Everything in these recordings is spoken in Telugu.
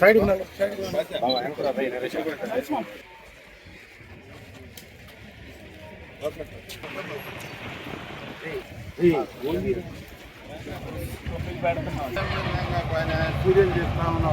సైడ్ ఉండాలి సీరియల్ చేస్తా ఉన్నా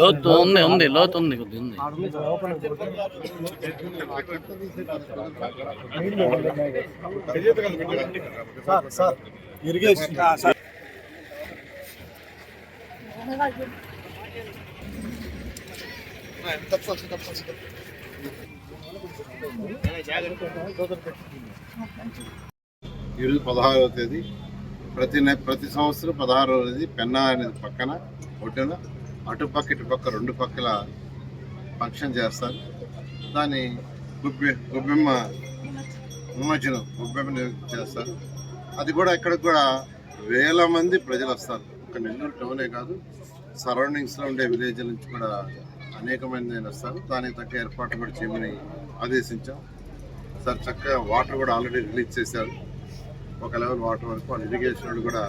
లోతు ఉంది ఉంది లోతు ఉంది కొద్దిగా ఉంది. Sir sir. ఇరిగేషన్. ఈరోజు పదహారవ తేదీ. ప్రతి ప్రతి సంవత్సరం పదహారవ తేదీ పెన్నా అనేది పక్కన. ఒడ్డున అటుపక్క ఇటుపక్క రెండు పక్కల ఫంక్షన్ చేస్తారు. దాన్ని గుబ్బె గుబ్బెమ్మ నిమజ్జనం గుబ్బెమ్మ చేస్తారు. అది కూడా ఇక్కడికి కూడా వేల మంది ప్రజలు వస్తారు. ఒక నెల్లూరు టౌనే కాదు సరౌండింగ్స్లో ఉండే విలేజ్ నుంచి కూడా అనేక మంది వస్తారు దానికి తగ్గ ఏర్పాట్లు కూడా చేయమని ఆదేశించాం. సార్ చక్కగా వాటర్ కూడా ఆల్రెడీ రిలీజ్ చేశారు. ఒక లెవెల్ వాటర్ వరకు వాళ్ళు ఇరిగేషన్ కూడా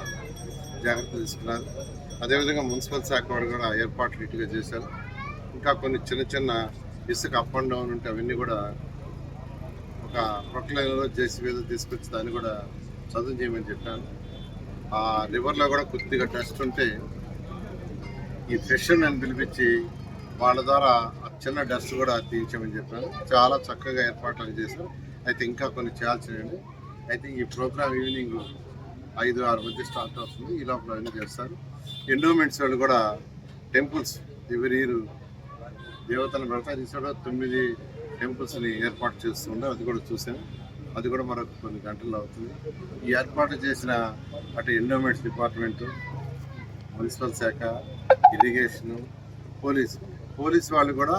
జాగ్రత్త తీసుకున్నారు. అదేవిధంగా మున్సిపల్ శాఖ వారు కూడా ఏర్పాట్లు ఇటుగా చేశారు. ఇంకా కొన్ని చిన్న చిన్న ఇసుక అప్ అండ్ డౌన్ ఉంటే అవన్నీ కూడా ఒక ప్రొక్లైన్లో చేసి మీద తీసుకొచ్చి దాన్ని కూడా చదువు చేయమని చెప్పాను. ఆ రివర్లో కూడా కొద్దిగా డస్ట్ ఉంటే ఈ ఫిషర్మెన్ పిలిపించి వాళ్ళ ద్వారా ఆ చిన్న డస్ట్ కూడా తీయించమని చెప్పాను. చాలా చక్కగా ఏర్పాట్లు చేశారు. అయితే ఇంకా కొన్ని చేయాల్సినవి అయితే ఈ ప్రోగ్రామ్ ఈవినింగ్ ఐదు ఆరు మధ్య స్టార్ట్ అవుతుంది. ఈ లోపల అన్నీ చేస్తారు. ఎండోమెంట్స్ వాళ్ళు కూడా టెంపుల్స్ ఎవరి ఇయర్ దేవతలను పెడతారు. ఈ తొమ్మిది టెంపుల్స్ని ఏర్పాటు చేస్తుండే అది కూడా చూసాను అది కూడా మరొక కొన్ని గంటల్లో అవుతుంది. ఈ ఏర్పాటు చేసిన అటు ఎండోమెంట్స్ డిపార్ట్మెంటు మున్సిపల్ శాఖ ఇరిగేషను పోలీస్ పోలీస్ వాళ్ళు కూడా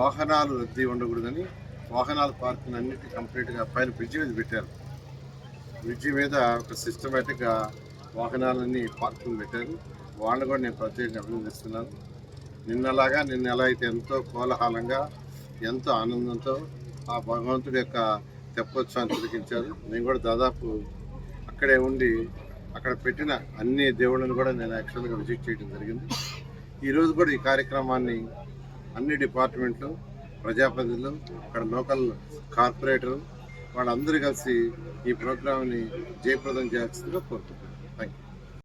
వాహనాలు రద్దీ ఉండకూడదని వాహనాల పార్కింగ్ అన్నిటి కంప్లీట్గా పైన బ్రిడ్జి మీద పెట్టారు. బ్రిడ్జి మీద ఒక సిస్టమేటిక్గా వాహనాలన్నీ పార్కింగ్ పెట్టారు. వాళ్ళు కూడా నేను ప్రత్యేకంగా అభినందిస్తున్నాను. నిన్నలాగా నిన్న ఎలా అయితే ఎంతో కోలాహలంగా ఎంతో ఆనందంతో ఆ భగవంతుడి యొక్క తెప్పోత్సవాన్ని తిరిగించారు నేను కూడా దాదాపు అక్కడే ఉండి అక్కడ పెట్టిన అన్ని దేవుళ్ళని కూడా నేను యాక్చువల్గా విజిట్ చేయడం జరిగింది. ఈరోజు కూడా ఈ కార్యక్రమాన్ని అన్ని డిపార్ట్మెంట్లు ప్రజాప్రతినిధులు అక్కడ లోకల్ కార్పొరేటర్ వాళ్ళందరూ కలిసి ఈ ప్రోగ్రామ్ని జయప్రదం చేయాల్సిందిగా కోరుకుంటున్నాను. Thank you